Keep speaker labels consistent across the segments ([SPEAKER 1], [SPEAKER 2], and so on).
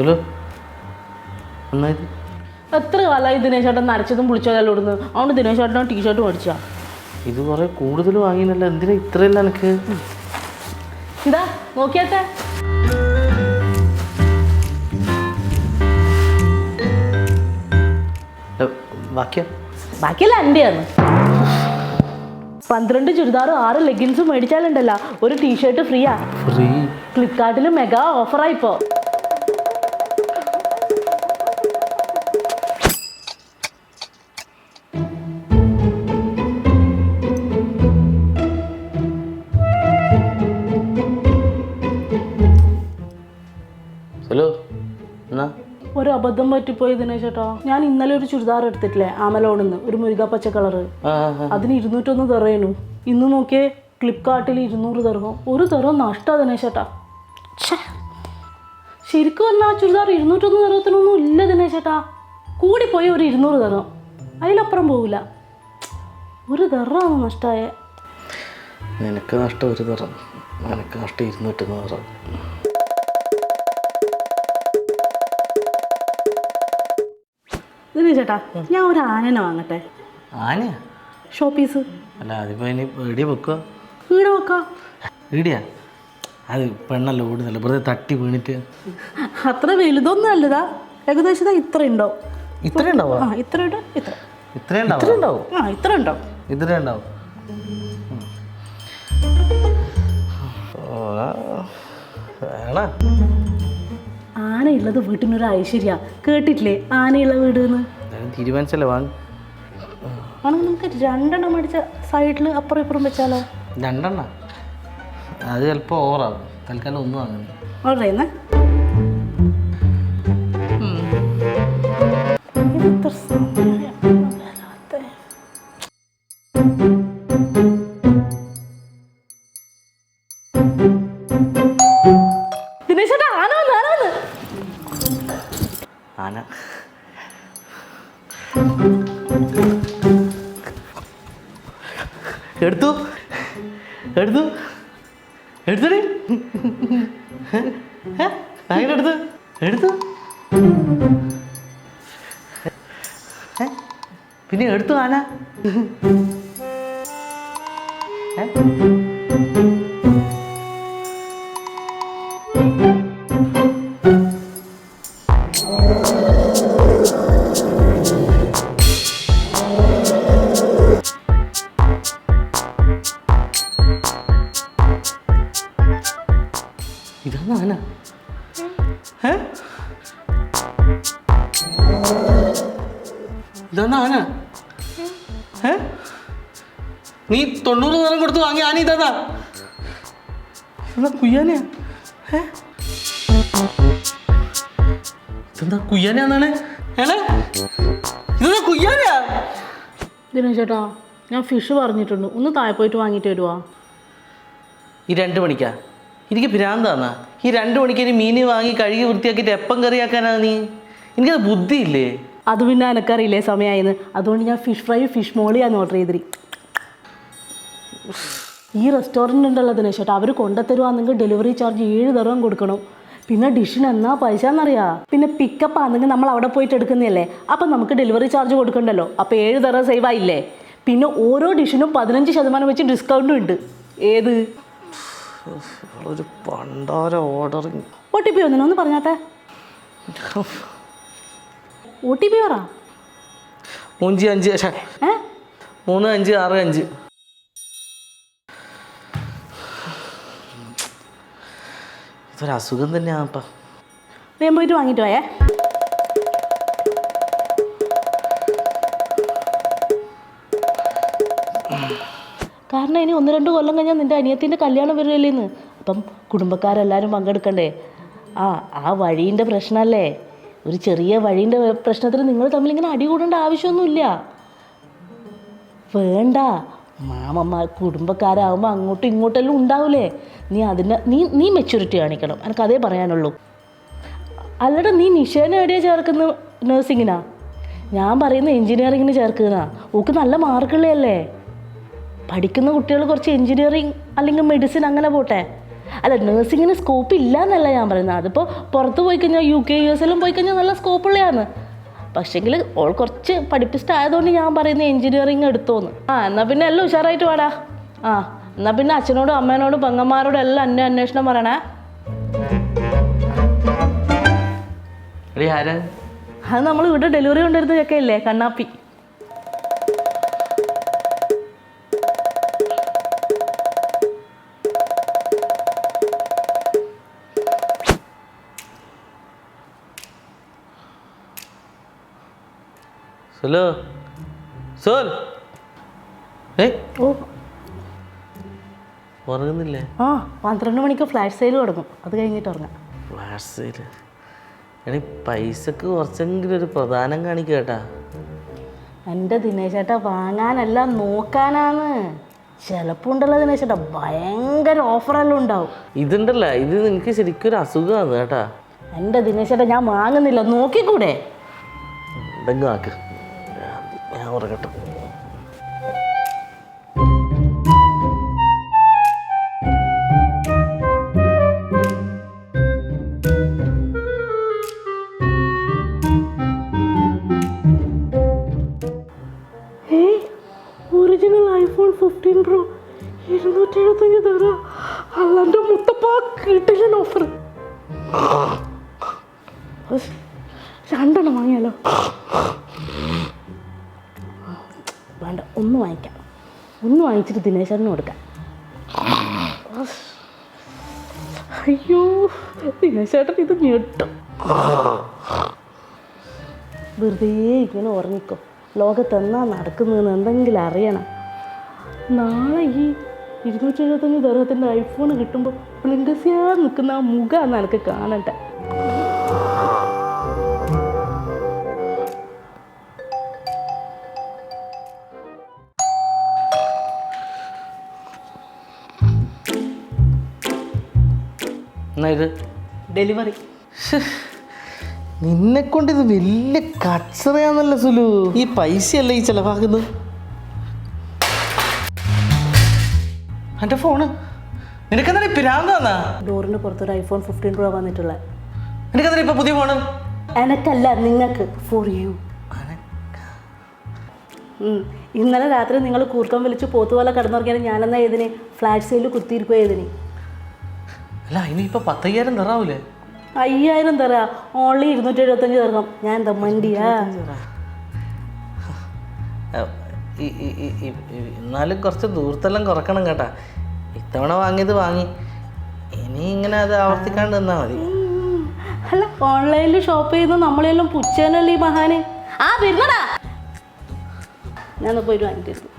[SPEAKER 1] Hello. നന്നായത്
[SPEAKER 2] എത്ര കാലമായി ദിനേശ് ചേട്ടൻ നരച്ചതും പുളിച്ചതെല്ലാം ഇടുന്നത്? അതുകൊണ്ട് ദിനേശ് ചേട്ടൻ ടീഷർട്ട് മേടിച്ചാ.
[SPEAKER 1] ഇത് കുറെ കൂടുതൽ വാങ്ങിയില്ല എന്തിനാ ഇത്രയല്ല എനിക്ക്
[SPEAKER 2] ഇതാ നോക്കിയാട്ടെ.
[SPEAKER 1] ബാക്കിയാ?
[SPEAKER 2] ബാക്കിയെല്ലാം എന്റെയാണ് പന്ത്രണ്ട് ചുരിദാറും ആറ് ലെഗിൻസും മേടിച്ചാലുണ്ടല്ലോ. ഒരു ടീഷർട്ട് ഫ്രീയാ.
[SPEAKER 1] ഫ്രീ.
[SPEAKER 2] ഫ്ലിപ്കാർട്ടിൽ മെഗാ ഓഫറാ ഒരു അബദ്ധം പറ്റിപ്പോയി ദിനേശ് ചേട്ടാ ഞാൻ ഇന്നലെ ഒരു ചുരിദാർ എടുത്തിട്ടില്ലേ ആമലോണെന്ന് ഒരു മുരുക പച്ച കളറ് അതിന് ഇരുന്നൂറ്റൊന്ന് തെറയണു ഇന്ന് നോക്കിയേ ഫ്ലിപ്കാർട്ടിൽ ഇരുന്നൂറ് തെറവും ഒരു തെറവും നഷ്ടാ ദിനേശ് ചേട്ടാ. ശരിക്കും പറഞ്ഞാൽ ആ ചുരിദാർ ഇരുന്നൂറ്റൊന്ന് തെറവത്തിനൊന്നും ഇല്ല ദിനേശ് ചേട്ടാ. കൂടിപ്പോയി ഒരു ഇരുന്നൂറ് തെറും അതിലപ്പുറം പോകില്ല ഒരു തെറാണ് നഷ്ടമായ
[SPEAKER 1] നിനക്ക് നഷ്ടം ഒരു തെറ. നിനക്ക് നഷ്ടം ഇരുന്നൂറ്റൊന്ന് തറം.
[SPEAKER 2] ദിനേശ് ചേട്ടാ ഞാൻ ഒരു ആനനെ വാങ്ങട്ടെ.
[SPEAKER 1] ആന?
[SPEAKER 2] ഷോപ്പീസ്.
[SPEAKER 1] അല്ല അതിപ്പോ ഇനി ഇടി വെക്കുക
[SPEAKER 2] വീട് വെക്കാം.
[SPEAKER 1] എവിടെയാ അത് പെണ്ണല്ല ഓടുന്നില്ല വെറുതെ തട്ടി വീണിട്ട്.
[SPEAKER 2] അത്ര വലുതൊന്നും അല്ലതാ ഏകദേശം ഇത്ര ഉണ്ടോ?
[SPEAKER 1] ഇത്ര
[SPEAKER 2] ഉണ്ടാവോ? ഇത്ര ഇത്ര.
[SPEAKER 1] ഇത്ര ഉണ്ടാവും?
[SPEAKER 2] ആ ഇത്ര ഉണ്ടാവും
[SPEAKER 1] ഇത്ര ഉണ്ടാവും? ആന
[SPEAKER 2] ആനയുള്ളത് വീട്ടിനൊരു ഐശ്വര്യ. കേട്ടിട്ടില്ലേ? ആനയുള്ള വീട് എന്ന്
[SPEAKER 1] വാങ്ങി
[SPEAKER 2] ആണെങ്കിൽ നമുക്ക് രണ്ടെണ്ണം മേടിച്ച സൈഡിൽ അപ്പുറം ഇപ്പുറം വെച്ചാലോ?
[SPEAKER 1] രണ്ടെണ്ണ? അത് ചിലപ്പോൾ ഓവറാകും തൽക്കാലം ഒന്നും അങ്ങനെ
[SPEAKER 2] ഓർഡർ ചെയ്യുന്നേ.
[SPEAKER 1] എടുത്തു. എടുത്തു. എടുത്തടി. അങ്ങനെ എടുത്തു. എടുത്തു? പിന്നെ എടുത്തു ആന. ഏ? നീ തൊണ്ണൂറ് നേരം കൊടുത്ത് വാങ്ങി ആന ഇതാ ഇതെന്താ കുയ്യാനയാ ഏ? ഇതെന്താ കുയ്യാനാന്നാണ്? ഏണേ ഇതെന്താ കുയ്യാനയാ
[SPEAKER 2] ദിനേശ് ചേട്ടാ ഞാൻ ഫിഷ് പറഞ്ഞിട്ടുണ്ട്. ഒന്ന് താഴെ പോയിട്ട് വാങ്ങിട്ട് വരുവാ.
[SPEAKER 1] ഈ രണ്ട് മണിക്കാ? എനിക്ക് ഭ്രാന്താന്നാ. ഈ രണ്ട് മണിക്ക് ഇനി മീൻ വാങ്ങി കഴുകി വൃത്തിയാക്കിയിട്ട് എപ്പം കറിയാക്കാനാ നീ? എനിക്കത് ബുദ്ധിയില്ലേ?
[SPEAKER 2] അത് പിന്നെ എനക്കറിയില്ലേ സമയമായിരുന്നു അതുകൊണ്ട് ഞാൻ ഫിഷ് ഫ്രൈ ഫിഷ് മോളിയാന്ന് ഓർഡർ ചെയ്തിരി. ഈ റെസ്റ്റോറന്റ് ഉണ്ടല്ലോ ദിനേശ് ചേട്ടാ അവർ കൊണ്ടുത്തരുവാണെങ്കിൽ ഡെലിവറി ചാർജ് ഏഴ് തരം കൊടുക്കണം. പിന്നെ ഡിഷിന് എന്നാ പൈസ എന്നറിയാ പിന്നെ പിക്കപ്പ് ആണെങ്കിൽ നമ്മൾ അവിടെ പോയിട്ട് എടുക്കുന്നതല്ലേ? അപ്പം നമുക്ക് ഡെലിവറി ചാർജ് കൊടുക്കണ്ടല്ലോ. അപ്പോൾ ഏഴ് തരം സേവ് ആയില്ലേ? പിന്നെ ഓരോ ഡിഷിനും പതിനഞ്ച് ശതമാനം വെച്ച് ഡിസ്കൗണ്ടും ഉണ്ട്. ഏത്?
[SPEAKER 1] ഒരു പണ്ടാര ഓർഡറിങ്
[SPEAKER 2] ഒ ടി പി ഒന്നിനൊന്ന് ഒന്ന് പറഞ്ഞാട്ടെ ഒ ടി പി പറ.
[SPEAKER 1] മൂഞ്ചി അഞ്ച് മൂന്ന് അഞ്ച് ആറ് അഞ്ച്. ഇതൊരു അസുഖം തന്നെയാപ്പാ
[SPEAKER 2] വേഗം പോയിട്ട് വാങ്ങിട്ട് പോയേ കാരണം ഇനി ഒന്ന് രണ്ട് കൊല്ലം കഴിഞ്ഞാൽ നിന്റെ അനിയത്തിന്റെ കല്യാണം വരുമല്ലേന്ന് അപ്പം കുടുംബക്കാരെല്ലാവരും പങ്കെടുക്കണ്ടേ? ആ ആ വഴീന്റെ പ്രശ്നമല്ലേ ഒരു ചെറിയ വഴീന്റെ പ്രശ്നത്തിൽ നിങ്ങൾ തമ്മിൽ ഇങ്ങനെ അടി കൂടേണ്ട ആവശ്യമൊന്നുമില്ല. വേണ്ട. മാമമ്മ കുടുംബക്കാരാകുമ്പോൾ അങ്ങോട്ടും ഇങ്ങോട്ടെല്ലാം ഉണ്ടാവില്ലേ നീ അതിന്റെ നീ നീ മെച്യൂരിറ്റി കാണിക്കണം. എനിക്ക് അതേ പറയാനുള്ളൂ. അല്ലടാ നീ നിഷേനെ എവിടെയാണ് ചേർക്കുന്ന നഴ്സിങ്ങിനാ ഞാൻ പറയുന്ന എൻജിനീയറിങ്ങിന് ചേർക്കുന്ന ഓക്ക് നല്ല മാർക്കുള്ളതല്ലേ പഠിക്കുന്ന കുട്ടികൾ കുറച്ച് എഞ്ചിനീയറിങ് അല്ലെങ്കിൽ മെഡിസിൻ അങ്ങനെ പോട്ടെ. അല്ല നേഴ്സിങ്ങിന് സ്കോപ്പ് ഇല്ല എന്നല്ല ഞാൻ പറയുന്നത്. അതിപ്പോൾ പുറത്ത് പോയി കഴിഞ്ഞാൽ യു കെ യു എസ് എല്ലാം പോയി കഴിഞ്ഞാൽ നല്ല സ്കോപ്പ് ഉള്ളതാണ്. പക്ഷേങ്കിൽ ഓൾ കുറച്ച് പഠിപ്പിസ്റ്റ് ആയതുകൊണ്ട് ഞാൻ പറയുന്നത് എഞ്ചിനീയറിങ് എടുത്തോന്ന്. ആ എന്നാൽ പിന്നെ എല്ലാം ഉഷാറായിട്ട് വാടാ. ആ എന്നാൽ പിന്നെ അച്ഛനോടും അമ്മേനോടും പെങ്ങന്മാരോടും എല്ലാം അന്വേ അന്വേഷണം പറയണേ. അത് നമ്മൾ ഇവിടെ ഡെലിവറി കൊണ്ടിരുന്ന ചെക്കയില്ലേ കണ്ണാപ്പി?
[SPEAKER 1] സുലു സുൽ ഉറങ്ങുന്നില്ലേ?
[SPEAKER 2] ആ പന്ത്രണ്ട് മണിക്ക് ഫ്ലാഷ് സെയിൽ തുടങ്ങും. അത് കഴിഞ്ഞിട്ട് ഉറങ്ങാം.
[SPEAKER 1] ഫ്ലാഷ് സെയിൽ എടി പൈസക്ക് കുറച്ചെങ്കിലും ഒരു പ്രധാനം കാണിക്കുക കേട്ടാ.
[SPEAKER 2] എന്റെ ദിനേശേട്ടാ വാങ്ങാനല്ല നോക്കാനാണ്. ചിലപ്പോൾ ഉണ്ടല്ലോ ദിനേശേട്ടാ ഭയങ്കര ഓഫറെല്ലാം ഉണ്ടാവും.
[SPEAKER 1] ഇതുണ്ടല്ല? ഇത് എനിക്ക് ശരിക്കും ഒരു അസുഖമാണ് കേട്ടാ.
[SPEAKER 2] എന്റെ ദിനേശേട്ടാ ഞാൻ വാങ്ങുന്നില്ല. നോക്കിക്കൂടെ?
[SPEAKER 1] എന്തെങ്കിലും ആക്ക് ഞാൻ കിട്ടും.
[SPEAKER 2] ഒറിജിനൽ ഐഫോൺ ഫിഫ്റ്റീൻ പ്രോ ഇരുന്നൂറ്റി എഴുപത്തഞ്ച് തരാം. അല്ലാന്റെ മുത്തപ്പ കിട്ടില്ല ഓഫർ രണ്ടെണ്ണം വാങ്ങിയാലോ? വേണ്ട ഒന്ന് വാങ്ങിക്കാം. ഒന്ന് വാങ്ങിച്ചിട്ട് ദിനേശന് കൊടുക്കാം. അയ്യോ ദിനേശേട്ടൻ ഇത് ഞെട്ടും. വെറുതെ ഇങ്ങനെ ഉറങ്ങിക്കോ. ലോകത്ത് എന്നാ നടക്കുന്നതെന്ന് എന്തെങ്കിലും അറിയണം. നാളെ ഈ ഇരുന്നൂറ്റി എഴുപത്തഞ്ച് ദർഹത്തിന്റെ ഐഫോൺ കിട്ടുമ്പോൾ പ്ലിങ്കസിയാ നിൽക്കുന്ന ആ മുഖമാണ് എനിക്ക് കാണട്ടെ.
[SPEAKER 1] എന്നാ ഇത്?
[SPEAKER 2] ഡെലിവറി.
[SPEAKER 1] നിന്നെ കൊണ്ട് ഇത് വലിയ കച്ചറയാന്നല്ല സുലു? ഈ പൈസയല്ല ഈ ചിലവാക്കുന്നത്? എന്റെ ഫോണ്. നിനക്കെന്താ പിരാന്ത് തന്നാ
[SPEAKER 2] ഡോറിന് പുറത്തൊരു ഐഫോൺ ഫിഫ്റ്റീൻ പ്രോ വന്നിട്ടുള്ളത്
[SPEAKER 1] നിനക്കെന്താ ഇപ്പൊ പുതിയ ഫോണ്?
[SPEAKER 2] എനക്കല്ല നിങ്ങൾക്ക്. ഫോർ യു ഇന്നലെ രാത്രി നിങ്ങൾ കൂർക്കം വിളിച്ച് പോത്തുപോലെ കിടന്നുറങ്ങിയാൽ ഞാനെന്നാ ഏതിന് ഫ്ലാറ്റ് സെയിൽ കുത്തിയിരിക്കുക ഏതിന്
[SPEAKER 1] അല്ല ഇനിയിപ്പോ പത്തയ്യായിരം തറാവൂലേ
[SPEAKER 2] അയ്യായിരം തരാ. ഓൺലി ഇരുന്നൂറ്റി എഴുപത്തഞ്ച് തരണം. ഞാൻ എന്താ മണ്ടിയാ?
[SPEAKER 1] എന്നാലും കുറച്ച് ദൂരത്തെല്ലാം കുറക്കണം കേട്ടാ. ഇത്തവണ വാങ്ങിയത് വാങ്ങി. ഇനി ഇങ്ങനെ അത് ആവർത്തിക്കാണ്ട് നിന്നാ മതി.
[SPEAKER 2] അല്ല ഓൺലൈനിൽ ഷോപ്പ് ചെയ്യുന്ന നമ്മളെല്ലാം പുച്ഛനല്ലേ ഈ മഹാന്? ആ വരുന്നടാ. ഞാൻ പോയിട്ട് വാങ്ങിട്ടിരുന്നു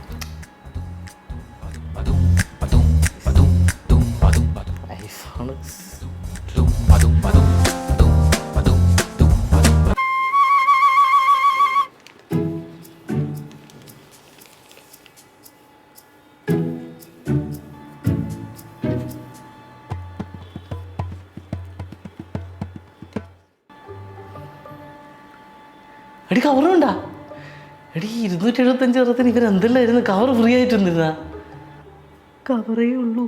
[SPEAKER 1] ഐഫോണ് എടി കവറുണ്ടാ എടി ഇരുന്നൂറ്റി എഴുപത്തഞ്ച് വർഷത്തിന് ഇവർ എന്തെല്ലായിരുന്നു കവർ ഫ്രീ ആയിട്ടുണ്ടിരുന്നാ
[SPEAKER 2] കവറേ ഉള്ളൂ.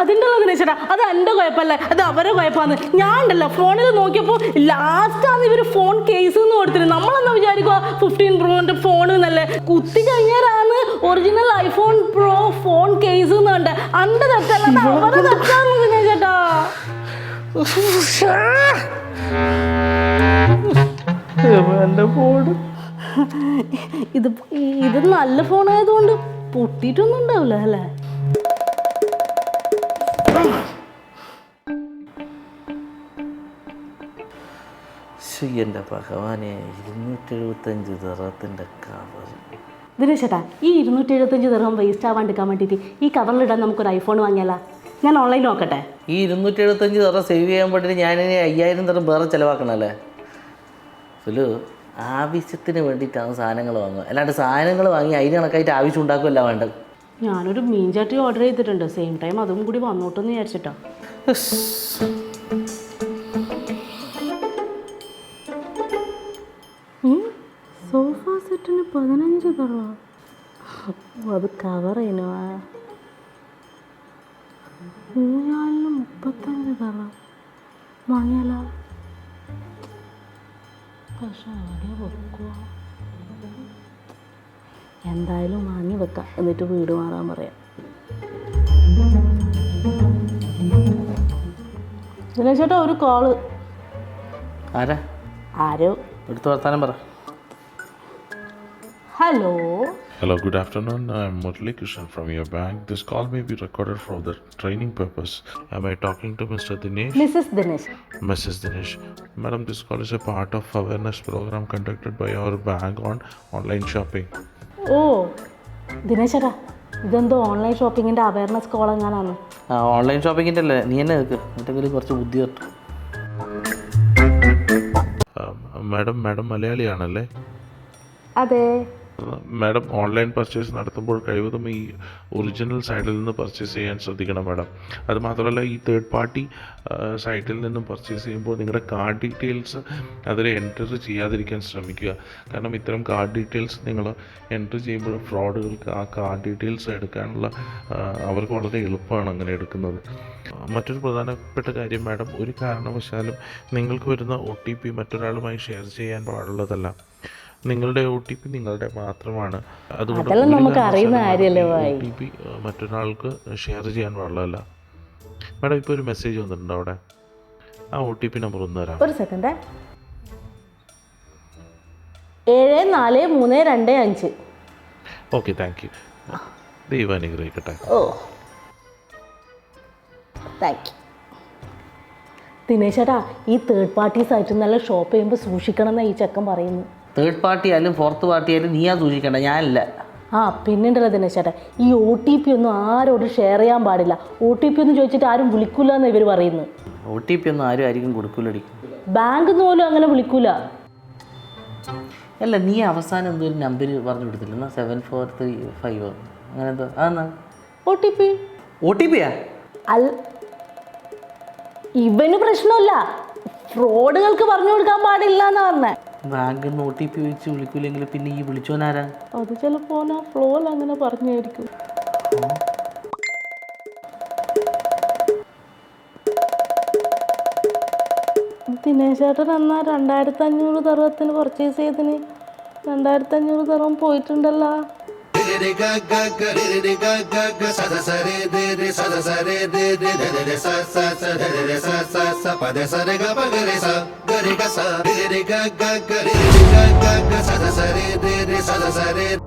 [SPEAKER 2] അതിന്റെ ചേട്ടാ അത് എന്റെ കുഴപ്പമല്ല? അത് അവരെ കുഴപ്പമാണ്. ഞാൻ ഉണ്ടല്ലോ ഫോണിൽ നോക്കിയപ്പോൾ ലാസ്റ്റാണ് ഇവർ ഫോൺ കേസ് എന്ന് കൊടുത്തിരുന്നത് നമ്മളെന്നാ വിചാരിക്കുക ഫിഫ്റ്റീൻ പ്രോന്റെ ഫോൺ എന്നല്ലേ? കുത്തി കഴിഞ്ഞാലാണ് original iPhone pro phone case എന്ന് കണ്ടേ. അന്റെ തെറ്റല്ല അത് അവരെ തെറ്റാന്ന് ചേട്ടാ.
[SPEAKER 1] എന്റെ
[SPEAKER 2] ഇത് ഇത് നല്ല ഫോണായതുകൊണ്ട് പൊട്ടിയിട്ടൊന്നും ഉണ്ടാവില്ല അല്ലേ?
[SPEAKER 1] എന്റെ ഭഗവാനെ ഇരുന്നൂറ്റി എഴുപത്തഞ്ച് കവർ
[SPEAKER 2] ദിനേശേട്ടാ ഈ ഇരുന്നൂറ്റി എഴുപത്തഞ്ച് ദിർഹം വേസ്റ്റ് ആവാണ്ടിരിക്കാൻ വേണ്ടിയിട്ട് ഈ കവറിലിടാൻ നമുക്കൊരു ഐഫോൺ വാങ്ങിയാലാ? ഞാൻ ഓൺലൈൻ നോക്കട്ടെ.
[SPEAKER 1] ഈ ഇരുന്നൂറ്റി എഴുപത്തഞ്ച് സേവ് ചെയ്യാൻ വേണ്ടിയിട്ട് ഞാനിനി അയ്യായിരം തരം വേറെ ചിലവാക്കണമല്ലേ സുലു ആവശ്യത്തിന് വേണ്ടിയിട്ടാണ് സാധനങ്ങൾ വാങ്ങുക. അല്ലാണ്ട് സാധനങ്ങൾ വാങ്ങി അതിന് കണക്കായിട്ട് ആവശ്യം ഉണ്ടാക്കുമല്ല വേണ്ടത്.
[SPEAKER 2] ഞാനൊരു മീൻ ചട്ടി ഓർഡർ ചെയ്തിട്ടുണ്ട്. സെയിം ടൈം അതും കൂടി വന്നോട്ടെന്ന് വിചാരിച്ചിട്ടാ. സോഫ സെറ്റിന് പതിനഞ്ച് തറോ അത് കവർ ചെയ്യുന്നു. ഊഞ്ഞാലിന് മുപ്പത്തഞ്ച് മഞ്ഞല പക്ഷെ എവിടെ വെക്കുക എന്തായാലും വാങ്ങി വെക്കാം എന്നിട്ട് വീട് മാറാൻ പറയാം ദിനേശേട്ടാ ഒരു കോൾ
[SPEAKER 1] ആരാ
[SPEAKER 2] ആരോ
[SPEAKER 1] എടുത്ത് വർത്താനം പറ
[SPEAKER 2] hello
[SPEAKER 3] Hello, good afternoon. I'm Murali Krishnan from your bank. This call may be recorded for the training purpose. Am I talking to Mr. Dinesh?
[SPEAKER 2] Mrs Dinesh
[SPEAKER 3] Mrs. Dinesh. Madam, this call is a part of awareness program conducted by our bank on online shopping.
[SPEAKER 2] ഓ ദിനേശേട്ടാ ഇതെന്തോ online ഷോപ്പിങ്ങിന്റെ awareness call എങ്ങാനാണ്
[SPEAKER 1] ആ online ഷോപ്പിങ്ങിന്റെ അല്ലേ? നീ എന്നെ നിൽക്ക് എന്തെങ്കിലും കുറച്ച് ബുദ്ധി
[SPEAKER 3] Um, മാഡം മാഡം മലയാളിയാണല്ലേ?
[SPEAKER 2] അതെ.
[SPEAKER 3] മാഡം ഓൺലൈൻ പർച്ചേസ് നടത്തുമ്പോൾ കഴിവതും ഈ ഒറിജിനൽ സൈറ്റിൽ നിന്ന് പർച്ചേസ് ചെയ്യാൻ ശ്രദ്ധിക്കണം മാഡം. അതുമാത്രമല്ല ഈ തേർഡ് പാർട്ടി സൈറ്റിൽ നിന്നും പർച്ചേസ് ചെയ്യുമ്പോൾ നിങ്ങളുടെ കാർഡ് ഡീറ്റെയിൽസ് അതിൽ എന്റർ ചെയ്യാതിരിക്കാൻ ശ്രമിക്കുക. കാരണം ഇത്തരം കാർഡ് ഡീറ്റെയിൽസ് നിങ്ങൾ എന്റർ ചെയ്യുമ്പോൾ ഫ്രോഡുകൾക്ക് ആ കാർഡ് ഡീറ്റെയിൽസ് എടുക്കാനുള്ള അവർക്ക് വളരെ എളുപ്പമാണ് അങ്ങനെ എടുക്കുന്നത്. മറ്റൊരു പ്രധാനപ്പെട്ട കാര്യം മാഡം ഒരു കാരണവശാലും നിങ്ങൾക്ക് വരുന്ന ഒ ടി പി മറ്റൊരാളുമായി ഷെയർ ചെയ്യാൻ പാടുള്ളതല്ല. നിങ്ങളുടെ ഒ ടി പി നിങ്ങളുടെ മാത്രമാണ്. അതുകൊണ്ട്
[SPEAKER 2] നമുക്ക് അറിയുന്ന കാര്യമല്ലേ
[SPEAKER 3] ഒ ടി പി മറ്റൊരാൾക്ക് ഷെയർ ചെയ്യാൻ പാടില്ല മാഡം ഇപ്പോൾ ഒരു മെസ്സേജ് വന്നിട്ടുണ്ട് അവിടെ. ആ ഒ ടി പി നമ്പർ ഒന്ന് തരാം.
[SPEAKER 2] ഒരു സെക്കൻഡ് ഏഴ് നാല് മൂന്ന് രണ്ട് അഞ്ച്.
[SPEAKER 3] ഓക്കെ താങ്ക് യു ദൈവം അനുഗ്രഹിക്കട്ടെ.
[SPEAKER 2] ഓ. താങ്ക് യു ദിനേശേട്ടാ ഈ തേർഡ് പാർട്ടി സൈറ്റിൽ നിന്നെല്ലാം ഷോപ്പ് ചെയ്യുമ്പോൾ സൂക്ഷിക്കണം എന്നാണ് ഈ ചെക്കൻ പറയുന്നു
[SPEAKER 1] തേർഡ് പാർട്ടി ആയാലും ഫോർത്ത് പാർട്ടി ആയാലും നീയാ സൂക്ഷിക്കേണ്ട. ഞാനല്ല.
[SPEAKER 2] ആ പിന്നുണ്ടല്ലോ ദിനേശേട്ടാ ഈ ഒ ടി പി ഒന്നും ആരോടും ഷെയർ ചെയ്യാൻ പാടില്ല. ഒ ടി പി ഒന്നും ചോദിച്ചിട്ട് ആരും വിളിക്കൂല എന്ന് ഇവർ പറയുന്നു
[SPEAKER 1] ഒ ടി പി ഒന്നും ആരും ആയിരിക്കും കൊടുക്കൂലടി.
[SPEAKER 2] ബാങ്ക് നിന്ന് പോലും അങ്ങനെ വിളിക്കൂല.
[SPEAKER 1] അല്ല നീ അവസാനം എന്തോ ഒരു നമ്പർ പറഞ്ഞു കൊടുത്തില്ല? എന്നാ സെവൻ ഫോർ ത്രീ ഫൈവ് അങ്ങനെ എന്തോ. അതെന്നാ
[SPEAKER 2] O T P
[SPEAKER 1] O T Piya
[SPEAKER 2] അൽ ഇവന് പ്രശ്നമല്ല. ഫ്രോഡുകൾക്ക് പറഞ്ഞു കൊടുക്കാൻ പാടില്ല എന്നാ പറഞ്ഞേ.
[SPEAKER 1] ബാങ്കിൽ നിന്ന് ഒ ടി പി പിന്നെ ഈ വിളിച്ചോനാരാ
[SPEAKER 2] അത് ചിലപ്പോൾ ആ അങ്ങനെ പറഞ്ഞായിരിക്കും. ദിനേശ് ചേട്ടൻ എന്നാ രണ്ടായിരത്തി അഞ്ഞൂറ് തറവത്തിന് പർച്ചേസ് ചെയ്തതിന്. രണ്ടായിരത്തി അഞ്ഞൂറ് തറവും പോയിട്ടുണ്ടല്ലോ.
[SPEAKER 4] re re ga ga ga re re re ga ga ga sa da sa re re re sa da sa re re re da da da sa sa sa da da da sa sa sa pa da sa re ga pa ga re sa ga re ga sa re re ga ga ga re re ga ga ga sa da sa re re re sa da sa re